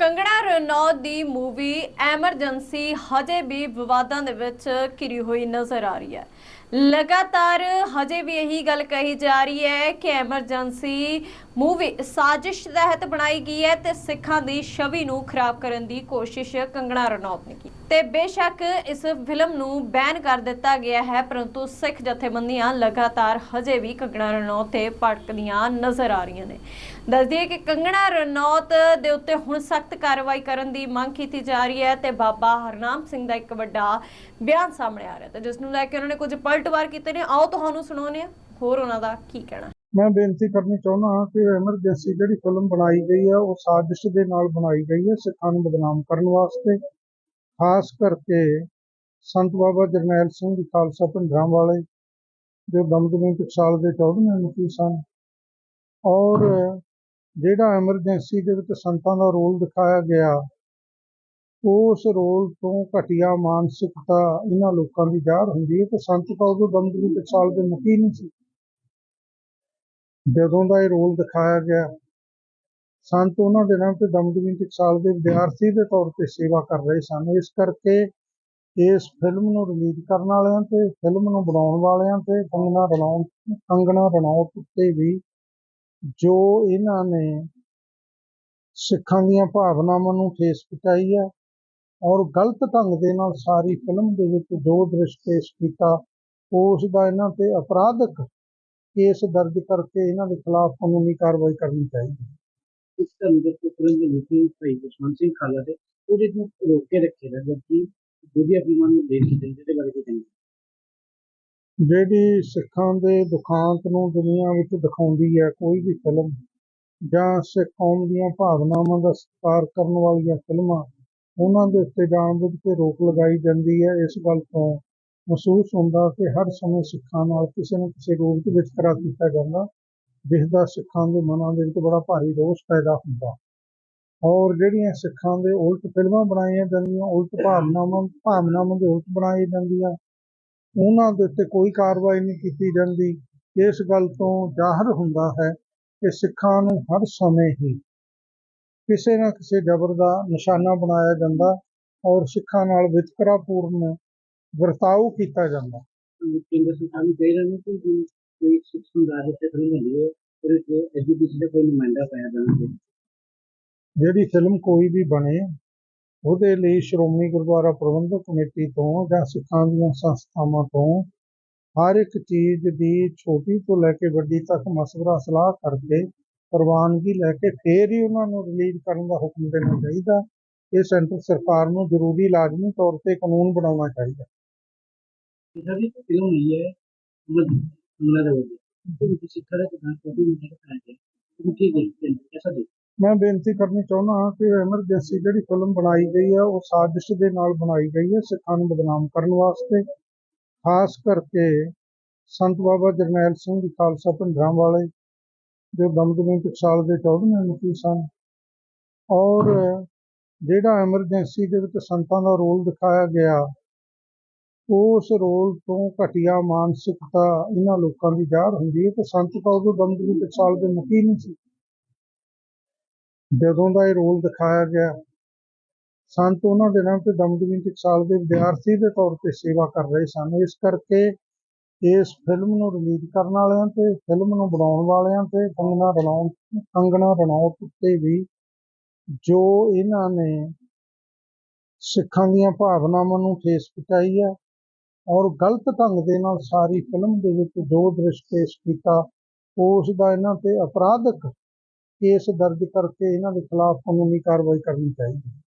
ਕੰਗਣਾ ਰਣੌਤ ਦੀ movie emergency ਹਜੇ ਵੀ ਵਿਵਾਦਾਂ ਦੇ ਵਿੱਚ ਘਿਰੀ ਹੋਈ ਨਜ਼ਰ ਆ ਰਹੀ ਹੈ। ਲਗਾਤਾਰ ਹਜੇ ਵੀ ਇਹੀ ਗੱਲ ਕਹੀ ਜਾ ਰਹੀ ਹੈ ਕਿ ਐਮਰਜੈਂਸੀ ਮੂਵੀ ਸਾਜ਼ਿਸ਼ ਤਹਿਤ ਬਣਾਈ ਗਈ ਹੈ ਤੇ ਸਿੱਖਾਂ ਦੀ ਛਵੀ ਨੂੰ ਖਰਾਬ ਕਰਨ ਦੀ ਕੋਸ਼ਿਸ਼ ਕੰਗਣਾ ਰਣੌਤ ਨੇ ਕੀਤੀ। ਤੇ ਬੇਸ਼ੱਕ ਇਸ ਫਿਲਮ ਨੂੰ ਬੈਨ ਕਰ ਦਿੱਤਾ ਗਿਆ ਹੈ, ਪਰੰਤੂ ਸਿੱਖ ਜਥੇਬੰਦੀਆਂ ਲਗਾਤਾਰ ਹਜੇ ਵੀ ਕੰਗਣਾ ਰਣੌਤ ਤੇ ਭੜਕਦੀਆਂ ਨਜ਼ਰ ਆ ਰਹੀਆਂ ਨੇ। ਦੱਸਦੀਏ ਕਿ ਕੰਗਣਾ ਰਣੌਤ ਦੇ ਉੱਤੇ ਹੁਣ ਸਖਤ ਕਾਰਵਾਈ ਕਰਨ ਦੀ ਮੰਗ ਕੀਤੀ ਜਾ ਰਹੀ ਹੈ ਤੇ ਬਾਬਾ ਹਰਨਾਮ ਸਿੰਘ ਦਾ ਇੱਕ ਵੱਡਾ ਬਿਆਨ ਸਾਹਮਣੇ ਆ ਰਿਹਾ ਤੇ ਜਿਸ ਨੂੰ ਲੈ ਕੇ ਉਹਨਾਂ ਨੇ ਕੁਝ ਪਲਟਵਾਰ ਕੀਤੇ ਨੇ, ਆਓ ਤੁਹਾਨੂੰ ਸੁਣਾਉਂਦੇ ਹਾਂ, ਹੋਰ ਉਹਨਾਂ ਦਾ ਕੀ ਕਹਿਣਾ। ਮੈਂ ਬੇਨਤੀ ਕਰਨੀ ਚਾਹੁੰਦਾ ਹਾਂ ਕਿ ਐਮਰਜੈਂਸੀ ਜਿਹੜੀ ਫਿਲਮ ਬਣਾਈ ਗਈ ਹੈ ਉਹ ਸਾਜ਼ਿਸ਼ ਦੇ ਨਾਲ ਬਣਾਈ ਗਈ ਹੈ ਸਿੱਖਾਂ ਨੂੰ ਬਦਨਾਮ ਕਰਨ ਵਾਸਤੇ। ਖਾਸ ਕਰਕੇ ਸੰਤ ਬਾਬਾ ਜਰਨੈਲ ਸਿੰਘ ਜੀ, ਖਾਲਸਾ ਪਿੰਡਰਾਂ ਵਾਲੇ, ਜੋ ਦਮਦਮੀ ਟਕਸਾਲ ਦੇ 14ਵੇਂ ਮੁਖੀ ਸਨ। ਔਰ ਜਿਹੜਾ ਐਮਰਜੈਂਸੀ ਦੇ ਵਿੱਚ ਸੰਤਾਂ ਦਾ ਰੋਲ ਦਿਖਾਇਆ ਗਿਆ ਉਸ ਰੋਲ ਤੋਂ ਘਟੀਆ ਮਾਨਸਿਕਤਾ ਇਹਨਾਂ ਲੋਕਾਂ ਦੀ ਜ਼ਾਹਰ ਹੁੰਦੀ ਹੈ ਕਿ ਸੰਤ ਤਾਂ ਉਦੋਂ ਦਮਦਮੀ ਟਕਸਾਲ ਦੇ ਮੁਖੀ ਨਹੀਂ ਸੀ। ਜਦੋਂ ਦਾ ਇਹ ਰੋਲ ਦਿਖਾਇਆ ਗਿਆ, ਸੰਤ ਉਹਨਾਂ ਦੇ ਨਾਮ ਤੇ ਦਮਦਮੀ ਟਕਸਾਲ ਦੇ ਵਿਦਿਆਰਥੀ ਦੇ ਤੌਰ ਤੇ ਸੇਵਾ ਕਰ ਰਹੇ ਸਨ। ਇਸ ਕਰਕੇ ਇਸ ਫਿਲਮ ਨੂੰ ਰਿਲੀਜ਼ ਕਰਨ ਵਾਲਿਆਂ ਤੇ, ਫਿਲਮ ਨੂੰ ਬਣਾਉਣ ਵਾਲਿਆਂ ਤੇ ਕੰਗਣਾ ਰਣੌਤ ਕੰਗਣਾ ਰਣੌਤ ਉੱਤੇ ਵੀ ਜੋ ਇਹਨਾਂ ਨੇ ਸਿੱਖਾਂ ਦੀਆਂ ਭਾਵਨਾਵਾਂ ਨੂੰ ਠੇਸ ਪਹੁੰਚਾਈ ਹੈ ਔਰ ਗਲਤ ਢੰਗ ਦੇ ਨਾਲ ਸਾਰੀ ਫਿਲਮ ਦੇ ਵਿੱਚ ਜੋ ਦ੍ਰਿਸ਼ ਪੇਸ਼ ਕੀਤਾ ਉਸ ਦਾ ਇਹਨਾਂ ਤੇ ਅਪਰਾਧਕ ਕੇਸ ਦਰਜ ਕਰਕੇ ਇਹਨਾਂ ਦੇ ਖਿਲਾਫ ਕਾਨੂੰਨੀ ਕਾਰਵਾਈ ਕਰਨੀ ਚਾਹੀਦੀ ਹੈ। ਇਸ ਤਰ੍ਹਾਂ ਦੇ ਫਿਲਮ ਦੇ ਮੁਖੀ ਭਾਈ ਜਸਵੰਤ ਸਿੰਘ ਖਾਲਾ ਦੇ ਉਹਦੇ ਨੂੰ ਰੋਕ ਕੇ ਰੱਖੇਗਾ ਜਦਕਿ ਦੂਜੀਆਂ ਫਿਲਮਾਂ ਨੂੰ ਦੇਖ ਕੇ ਦਿੰਦੇ ਦੇ ਬਾਰੇ ਕੀ ਕਹਿੰਦੇ ਜਿਹੜੀ ਸਿੱਖਾਂ ਦੇ ਦੁਖਾਂਤ ਨੂੰ ਦੁਨੀਆ ਵਿੱਚ ਦਿਖਾਉਂਦੀ ਹੈ ਕੋਈ ਵੀ ਫਿਲਮ ਜਾਂ ਸਿੱਖ ਕੌਮ ਦੀਆਂ ਭਾਵਨਾਵਾਂ ਦਾ ਸਤਿਕਾਰ ਕਰਨ ਵਾਲੀਆਂ ਫਿਲਮਾਂ ਉਹਨਾਂ ਦੇ ਉੱਤੇ ਜਾਣਬੁੱਝ ਕੇ ਰੋਕ ਲਗਾਈ ਜਾਂਦੀ ਹੈ। ਇਸ ਗੱਲ ਤੋਂ ਮਹਿਸੂਸ ਹੁੰਦਾ ਕਿ ਹਰ ਸਮੇਂ ਸਿੱਖਾਂ ਨਾਲ ਕਿਸੇ ਨਾ ਕਿਸੇ ਰੂਪ 'ਚ ਵਿਤਕਰਾ ਕੀਤਾ ਜਾਂਦਾ, ਜਿਸਦਾ ਸਿੱਖਾਂ ਦੇ ਮਨਾਂ ਦੇ ਵਿੱਚ ਬੜਾ ਭਾਰੀ ਰੋਸ ਪੈਦਾ ਹੁੰਦਾ। ਔਰ ਜਿਹੜੀਆਂ ਸਿੱਖਾਂ ਦੇ ਉਲਟ ਫਿਲਮਾਂ ਬਣਾਈਆਂ ਜਾਂਦੀਆਂ, ਉਲਟ ਭਾਵਨਾਵਾਂ ਭਾਵਨਾਵਾਂ ਦੇ ਉਲਟ ਬਣਾਈ ਜਾਂਦੀਆਂ, ਉਹਨਾਂ ਦੇ ਉੱਤੇ ਕੋਈ ਕਾਰਵਾਈ ਨਹੀਂ ਕੀਤੀ ਜਾਂਦੀ। ਇਸ ਗੱਲ ਤੋਂ ਜ਼ਾਹਰ ਹੁੰਦਾ ਹੈ ਕਿ ਸਿੱਖਾਂ ਨੂੰ ਹਰ ਸਮੇਂ ਹੀ ਕਿਸੇ ਨਾ ਕਿਸੇ ਜ਼ਬਰ ਦਾ ਨਿਸ਼ਾਨਾ ਬਣਾਇਆ ਜਾਂਦਾ ਔਰ ਸਿੱਖਾਂ ਨਾਲ ਵਿਤਕਰਾਪੂਰਨ ਵਰਤਾਓ ਕੀਤਾ ਜਾਂਦਾ। ਕੇਂਦਰ ਸਰਕਾਰ ਨੂੰ ਕਹਿ ਰਹੇ ਨੇ ਕਿ ਜੇ ਕੋਈ ਸਿੱਖ ਸਮੁਦਾਇ ਤੇ ਫਿਲਮ ਬਣੀ ਹੈ ਉਹਦੇ ਵਿੱਚ ਐਜੂਕੇਸ਼ਨ ਦਾ ਕੋਈ ਨੁਮਾਇੰਦਾ ਪਾਇਆ ਜਾਣਾ ਚਾਹੀਦਾ। ਜਿਹੜੀ ਫਿਲਮ ਕੋਈ ਵੀ ਬਣੇ ਉਹਦੇ ਲਈ ਸ਼੍ਰੋਮਣੀ ਗੁਰਦੁਆਰਾ ਪ੍ਰਬੰਧਕ ਕਮੇਟੀ ਤੋਂ ਜਾਂ ਸਿੱਖਾਂ ਦੀਆਂ ਸੰਸਥਾਵਾਂ ਤੋਂ ਹਰ ਇੱਕ ਚੀਜ਼ ਦੀ ਛੋਟੀ ਤੋਂ ਲੈ ਕੇ ਵੱਡੀ ਤੱਕ ਮਸ਼ਵਰਾ ਸਲਾਹ ਕਰਕੇ ਪ੍ਰਵਾਨਗੀ ਲੈ ਕੇ ਫੇਰ ਹੀ ਉਹਨਾਂ ਨੂੰ ਰਿਲੀਜ਼ ਕਰਨ ਦਾ ਹੁਕਮ ਦੇਣਾ ਚਾਹੀਦਾ। ਇਹ ਸੈਂਟਰ ਸਰਕਾਰ ਨੂੰ ਜ਼ਰੂਰੀ ਲਾਜ਼ਮੀ ਤੌਰ ਤੇ ਕਾਨੂੰਨ ਬਣਾਉਣਾ ਚਾਹੀਦਾ। ਹੋਈ ਹੈ ਮੈਂ ਬੇਨਤੀ ਕਰਨੀ ਚਾਹੁੰਦਾ ਹਾਂ ਕਿ ਐਮਰਜੈਂਸੀ ਜਿਹੜੀ ਫਿਲਮ ਬਣਾਈ ਗਈ ਹੈ ਉਹ ਸਾਜ਼ਿਸ਼ ਦੇ ਨਾਲ ਬਣਾਈ ਗਈ ਹੈ ਸਿੱਖਾਂ ਨੂੰ ਬਦਨਾਮ ਕਰਨ ਵਾਸਤੇ। ਖਾਸ ਕਰਕੇ ਸੰਤ ਬਾਬਾ ਜਰਨੈਲ ਸਿੰਘ ਖਾਲਸਾ ਪਿੰਡਰਾਂ ਵਾਲੇ ਜੋ ਦਮਦਮੀ ਟਕਸਾਲ ਦੇ 14ਵੇਂ ਮੁਖੀ ਸਨ? ਔਰ ਜਿਹੜਾ ਐਮਰਜੈਂਸੀ ਦੇ ਵਿੱਚ ਸੰਤਾਂ ਦਾ ਰੋਲ ਦਿਖਾਇਆ ਗਿਆ, ਉਸ ਰੋਲ ਤੋਂ ਘਟੀਆ ਮਾਨਸਿਕਤਾ ਇਹਨਾਂ ਲੋਕਾਂ ਦੀ ਜ਼ਾਹਰ ਹੁੰਦੀ ਹੈ ਕਿ ਸੰਤ ਤਾਂ ਉਦੋਂ ਦਮਦਮੀ ਟਕਸਾਲ ਦੇ ਮੁਖੀ ਨਹੀਂ ਸੀ। ਜਦੋਂ ਦਾ ਇਹ ਰੋਲ ਦਿਖਾਇਆ ਗਿਆ, ਸੰਤ ਉਹਨਾਂ ਦਿਨਾਂ ਨਾਮ ਤੇ ਦਮਦਮੀ ਟਕਸਾਲ ਦੇ ਵਿਦਿਆਰਥੀ ਦੇ ਤੌਰ ਤੇ ਸੇਵਾ ਕਰ ਰਹੇ ਸਨ। ਇਸ ਕਰਕੇ ਇਸ ਫਿਲਮ ਨੂੰ ਰਿਲੀਜ਼ ਕਰਨ ਵਾਲਿਆਂ ਤੇ ਫਿਲਮ ਨੂੰ ਬਣਾਉਣ ਵਾਲਿਆਂ ਤੇ ਕੰਗਣਾ ਰਣੌਤ ਕੰਗਣਾ ਰਣੌਤ ਉੱਤੇ ਵੀ ਜੋ ਇਹਨਾਂ ਨੇ ਸਿੱਖਾਂ ਦੀਆਂ ਭਾਵਨਾਵਾਂ ਨੂੰ ਠੇਸ ਪਹੁੰਚਾਈ ਹੈ ਔਰ ਗਲਤ ਢੰਗ ਦੇ ਨਾਲ ਸਾਰੀ ਫਿਲਮ ਦੇ ਵਿੱਚ ਜੋ ਦ੍ਰਿਸ਼ ਪੇਸ਼ ਕੀਤਾ ਉਸ ਦਾ ਇਹਨਾਂ ਤੇ ਅਪਰਾਧਕ ਕੇਸ ਦਰਜ ਕਰਕੇ ਇਹਨਾਂ ਦੇ ਖਿਲਾਫ ਕਾਨੂੰਨੀ ਕਾਰਵਾਈ ਕਰਨੀ ਚਾਹੀਦੀ ਹੈ।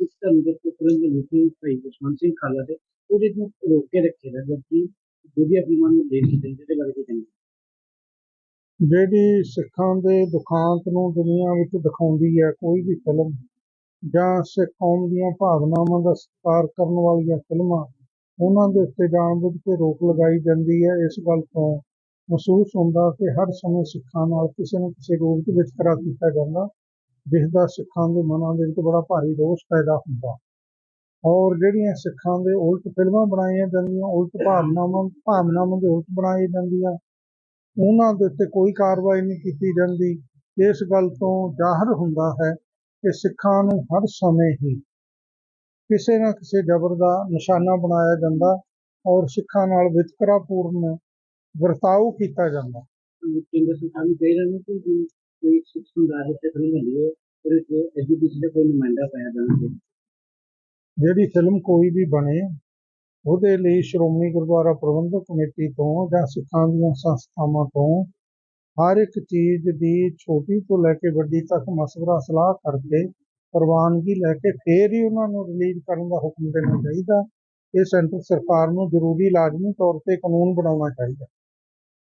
ਇਸ ਤਰ੍ਹਾਂ ਦੇ ਫਿਲਮ ਦੇ ਮੁਖੀ ਭਾਈ ਜਸਵੰਤ ਸਿੰਘ ਖਾਲਾ ਦੇ ਉਹਦੇ ਨੂੰ ਰੋਕ ਕੇ ਰੱਖੇ ਜਦਕਿ ਦੂਜੀਆਂ ਫਿਲਮਾਂ ਨੂੰ ਦੇਖ ਕੇ ਦਿੰਦੇ ਦੇ ਬਾਰੇ ਕੀ ਕਹਿੰਦੇ? ਜਿਹੜੀ ਸਿੱਖਾਂ ਦੇ ਦੁਖਾਂਤ ਨੂੰ ਦੁਨੀਆ ਵਿੱਚ ਦਿਖਾਉਂਦੀ ਹੈ, ਕੋਈ ਵੀ ਫਿਲਮ, ਜਾਂ ਸਿੱਖ ਕੌਮ ਦੀਆਂ ਭਾਵਨਾਵਾਂ ਦਾ ਸਤਿਕਾਰ ਕਰਨ ਵਾਲੀਆਂ ਫਿਲਮਾਂ, ਉਹਨਾਂ ਦੇ ਉੱਤੇ ਜਾਣਬੁੱਝ ਕੇ ਰੋਕ ਲਗਾਈ ਜਾਂਦੀ ਹੈ। ਇਸ ਗੱਲ ਤੋਂ ਮਹਿਸੂਸ ਹੁੰਦਾ ਕਿ ਹਰ ਸਮੇਂ ਸਿੱਖਾਂ ਨਾਲ ਕਿਸੇ ਨਾ ਕਿਸੇ ਰੂਪ ਵਿੱਚ ਵਿਤਕਰਾ ਕੀਤਾ ਜਾਂਦਾ ਜਿਸ ਦਾ ਸਿੱਖਾਂ ਦੇ ਮਨਾਂ ਦੇ ਵਿੱਚ ਬੜਾ ਭਾਰੀ ਰੋਸ ਪੈਦਾ ਹੁੰਦਾ। ਔਰ ਜਿਹੜੀਆਂ ਸਿੱਖਾਂ ਦੇ ਉਲਟ ਫਿਲਮਾਂ ਬਣਾਈਆਂ ਜਾਂਦੀਆਂ, ਉਲਟ ਭਾਵਨਾਵਾਂ ਭਾਵਨਾਵਾਂ ਦੇ ਉਲਟ ਬਣਾਈ ਜਾਂਦੀਆਂ, ਉਹਨਾਂ ਦੇ ਉੱਤੇ ਕੋਈ ਕਾਰਵਾਈ ਨਹੀਂ ਕੀਤੀ ਜਾਂਦੀ। ਇਸ ਗੱਲ ਤੋਂ ਜ਼ਾਹਰ ਹੁੰਦਾ ਹੈ ਕਿ ਸਿੱਖਾਂ ਨੂੰ ਹਰ ਸਮੇਂ ਹੀ ਕਿਸੇ ਨਾ ਕਿਸੇ ਜ਼ਬਰ ਦਾ ਨਿਸ਼ਾਨਾ ਬਣਾਇਆ ਜਾਂਦਾ ਔਰ ਸਿੱਖਾਂ ਨਾਲ ਵਿਤਕਰਾਪੂਰਨ ਵਰਤਾਓ ਕੀਤਾ ਜਾਂਦਾ। ਕੇਂਦਰ ਸਰਕਾਰ ਨੂੰ ਚਾਹੀਦਾ ਨਹੀਂ ਕਿ ਜੇ ਕੋਈ ਸਿੱਖ ਸਮੁਦਾਇ ਤੇ ਫਿਲਮ ਬਣੀ ਹੈ ਉਹਦੇ ਵਿੱਚ ਐਜੂਕੇਸ਼ਨ ਦਾ ਕੋਈ ਨੁਮਾਇੰਦਾ ਪਾਇਆ ਜਾਣਾ ਚਾਹੀਦਾ। ਜਿਹੜੀ ਫਿਲਮ ਕੋਈ ਵੀ ਬਣੇ, ਉਹਦੇ ਲਈ ਸ਼੍ਰੋਮਣੀ ਗੁਰਦੁਆਰਾ ਪ੍ਰਬੰਧਕ ਕਮੇਟੀ ਤੋਂ ਜਾਂ ਸਿੱਖਾਂ ਦੀਆਂ ਸੰਸਥਾਵਾਂ ਤੋਂ ਹਰ ਇੱਕ ਚੀਜ਼ ਦੀ ਛੋਟੀ ਤੋਂ ਲੈ ਕੇ ਵੱਡੀ ਤੱਕ ਮਸ਼ਵਰਾ ਸਲਾਹ ਕਰਕੇ ਪ੍ਰਵਾਨਗੀ ਲੈ ਕੇ ਫੇਰ ਹੀ ਉਹਨਾਂ ਨੂੰ ਰਿਲੀਜ਼ ਕਰਨ ਦਾ ਹੁਕਮ ਦੇਣਾ ਚਾਹੀਦਾ। ਇਹ ਸੈਂਟਰ ਸਰਕਾਰ ਨੂੰ ਜ਼ਰੂਰੀ ਲਾਜ਼ਮੀ ਤੌਰ ਤੇ ਕਾਨੂੰਨ ਬਣਾਉਣਾ ਚਾਹੀਦਾ।